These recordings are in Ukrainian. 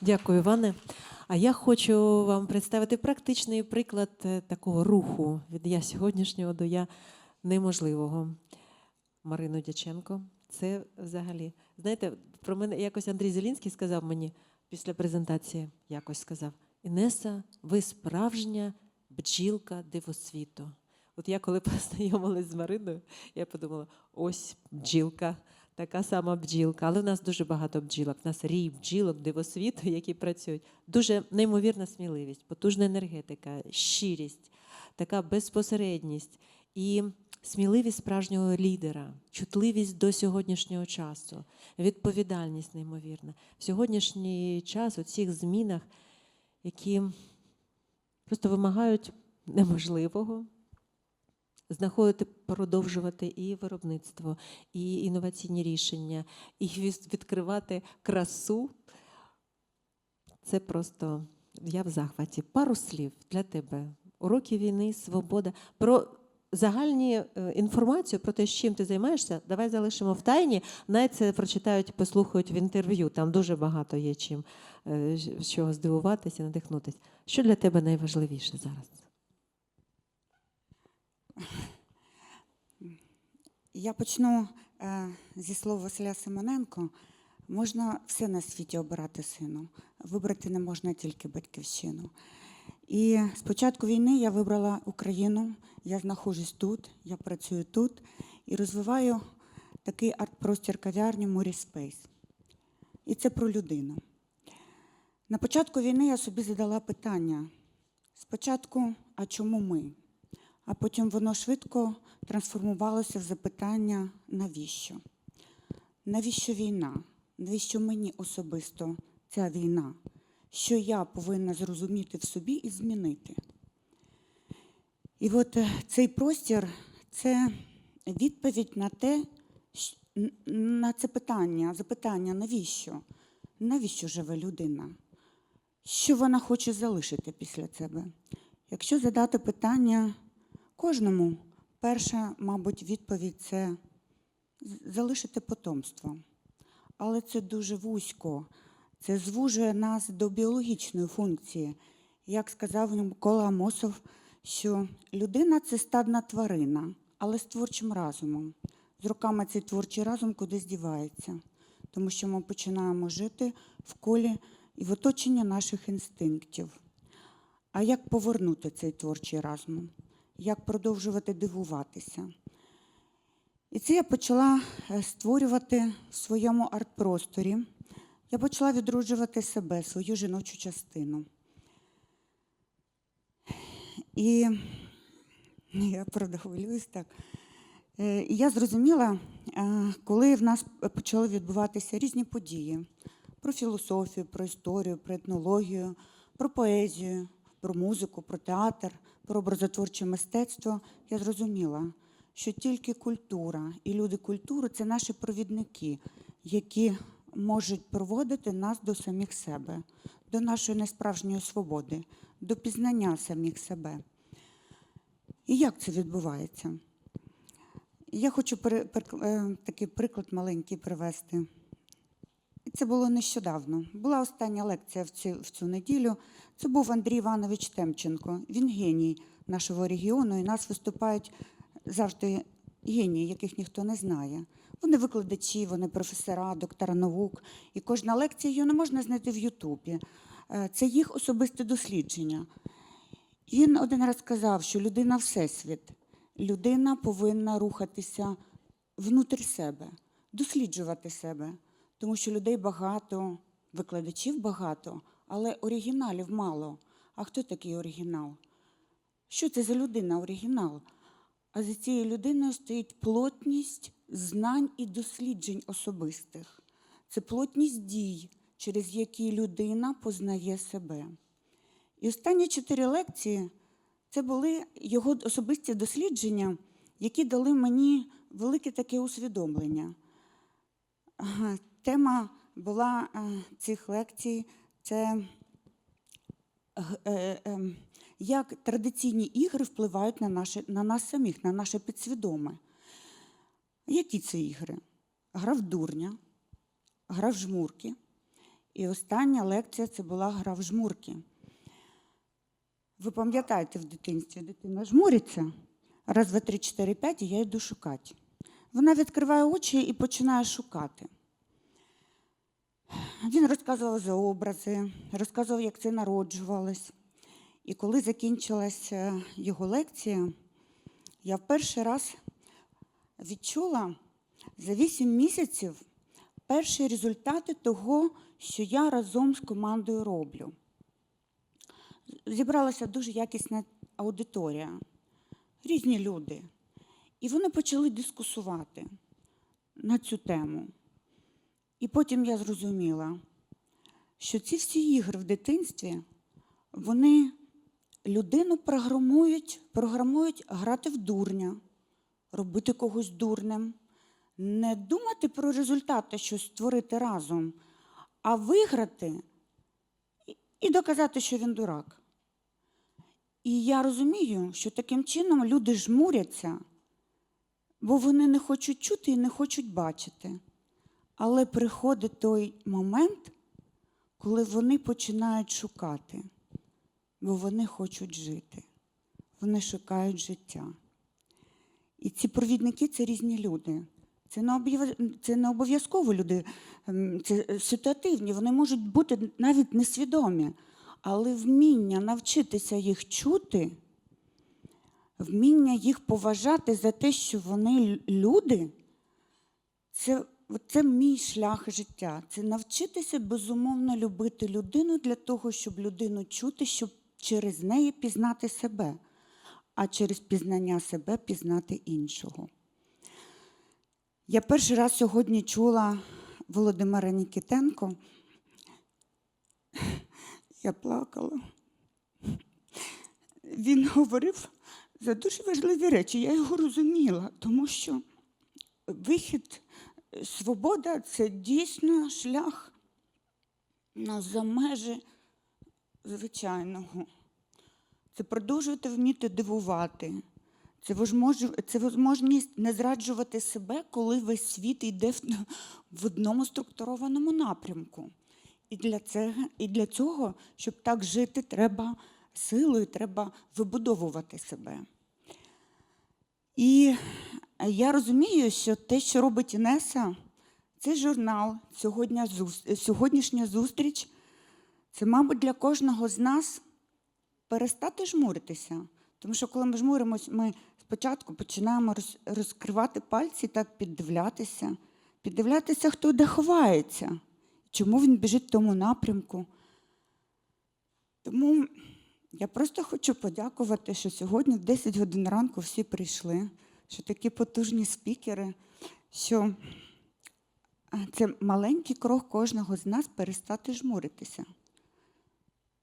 Дякую, Іване. А я хочу вам представити практичний приклад е, такого руху від я сьогоднішнього до я неможливого. Марину Дяченко. Це взагалі, знаєте, про мене якось Андрій Зелінський сказав мені після презентації, якось сказав: Інеса, ви справжня бджілка дивосвіту. От я коли познайомилась з Мариною, я подумала: ось бджілка, така сама бджілка. Але в нас дуже багато бджілок. У нас рій бджілок дивосвіту, які працюють. Дуже неймовірна сміливість, потужна енергетика, щирість, така безпосередність і сміливість справжнього лідера, чутливість до сьогоднішнього часу, відповідальність неймовірна. В сьогоднішній час у цих змінах, які просто вимагають неможливого, знаходити, продовжувати і виробництво, і інноваційні рішення, і відкривати красу. Це просто я в захваті. Пару слів для тебе. Уроки війни, свобода. Про загальні е, інформацію про те, з чим ти займаєшся, давай залишимо в тайні. Навіть це прочитають, послухають в інтерв'ю. Там дуже багато є чим е, з чого здивуватися, надихнутися. Що для тебе найважливіше зараз? Я почну е, зі слова Василя Симоненко. Можна все на світі обирати сину. Вибрати не можна тільки батьківщину. І з початку війни я вибрала Україну, я знаходжусь тут, я працюю тут і розвиваю такий арт-простір кав'ярню Мурі Спейс. І це про людину. На початку війни я собі задала питання: спочатку, а чому ми? А потім воно швидко трансформувалося в запитання навіщо? Навіщо війна? Навіщо мені особисто ця війна? Що я повинна зрозуміти в собі і змінити? І от е, цей простір це відповідь на те, на це питання, запитання, навіщо? Навіщо живе людина? Що вона хоче залишити після себе? Якщо задати питання кожному, перша, мабуть, відповідь це залишити потомство. Але це дуже вузько. Це звужує нас до біологічної функції. Як сказав Микола Амосов, що людина це стадна тварина, але з творчим разумом. З роками цей творчий разум кудись дівається, тому що ми починаємо жити в колі і в оточенні наших інстинктів. А як повернути цей творчий разум? Як продовжувати дивуватися? І це я почала е, створювати в своєму арт-просторі. Я почала відроджувати себе, свою жіночу частину. І я правда хвилююсь так. Е, І я зрозуміла, е, коли в нас почали відбуватися різні події про філософію, про історію, про етнологію, про поезію, про музику, про театр, про образотворче мистецтво, я зрозуміла, що тільки культура і люди культури це наші провідники, які можуть проводити нас до самих себе, до нашої несправжньої свободи, до пізнання самих себе. І як це відбувається? Я хочу е, такий приклад маленький привести. Це було нещодавно. Була остання лекція в цю, в цю неділю. Це був Андрій Іванович Темченко. Він геній нашого регіону, і нас виступають завжди генії, яких ніхто не знає. Вони викладачі, вони професора, доктора наук. І кожна лекція її не можна знайти в Ютубі. Е, Це їх особисте дослідження. Він один раз сказав, що людина всесвіт. Людина повинна рухатися внутрі себе, досліджувати себе, тому що людей багато, викладачів багато, але оригіналів мало. А хто такий оригінал? Що це за людина оригінал? А за цією людиною стоїть плотність знань і досліджень особистих. Це плотність дій, через які людина познає себе. І останні чотири лекції це були його особисті дослідження, які дали мені велике таке усвідомлення. Тема була е, цих лекцій це е, ем, як традиційні ігри впливають на, наше, на нас самих, на наше підсвідоме. Які це ігри? Гра в дурня, гра в жмурки. І остання лекція це була гра в жмурки. Ви пам'ятаєте в дитинстві, дитина жмуриться, раз, два, три, чотири, п'ять, і я йду шукати. Вона відкриває очі і починає шукати. Він розказував за образи, розказував, як це народжувалось. І коли закінчилася його лекція, я в перший раз відчула за вісім місяців перші результати того, що я разом з командою роблю. Зібралася дуже якісна аудиторія, різні люди. І вони почали дискусувати на цю тему. І потім я зрозуміла, що ці всі ігри в дитинстві, вони людину програмують, програмують грати в дурня, робити когось дурним, не думати про результати, що створити разом, а виграти і- доказати, що він дурак. І я розумію, що таким чином люди жмуряться, бо вони не хочуть чути і не хочуть бачити. Але приходить той момент, коли вони починають шукати, бо вони хочуть жити, вони шукають життя. І ці провідники це різні люди. Це не обов'язково люди, це ситуативні, вони можуть бути навіть несвідомі. Але вміння навчитися їх чути, вміння їх поважати за те, що вони люди, це, це мій шлях життя. Це навчитися безумовно любити людину для того, щоб людину чути, щоб через неї пізнати себе, а через пізнання себе пізнати іншого. Я перший раз сьогодні чула Володимира Нікітенко. Я плакала. Він говорив за дуже важливі речі. Я його розуміла, тому що вихід, свобода це дійсно шлях за межі звичайного. Це продовжувати вміти дивувати. Це, возмож- це можливість не зраджувати себе, коли весь світ йде в, одному структурованому напрямку. І для, цього, і для цього, щоб так жити, треба силою, треба вибудовувати себе. І я розумію, що те, що робить Інеса, цей журнал, сьогоднішня зустріч, це, мабуть, для кожного з нас перестати жмуритися. Тому що коли ми жмуримось, ми спочатку починаємо розкривати пальці, так піддивлятися, піддивлятися, хто де ховається, чому він біжить в тому напрямку. Тому я просто хочу подякувати, що сьогодні в 10 годин ранку всі прийшли, що такі потужні спікери, що це маленький крок кожного з нас перестати жмуритися.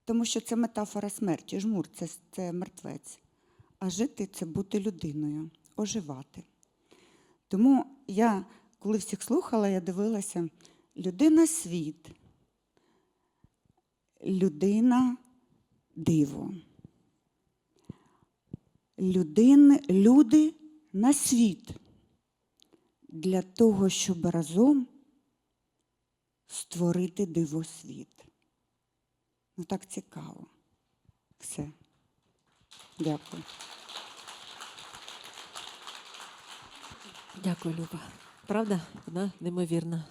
Тому що це метафора смерті. Жмур це, це мертвець. А жити це бути людиною, оживати. Тому я, коли всіх слухала, я дивилася: людина світ, людина диво. Людин, люди на світ для того, щоб разом створити дивосвіт. Ну так цікаво. Все. Дякую. Дякую, Люба. Правда, вона неймовірна.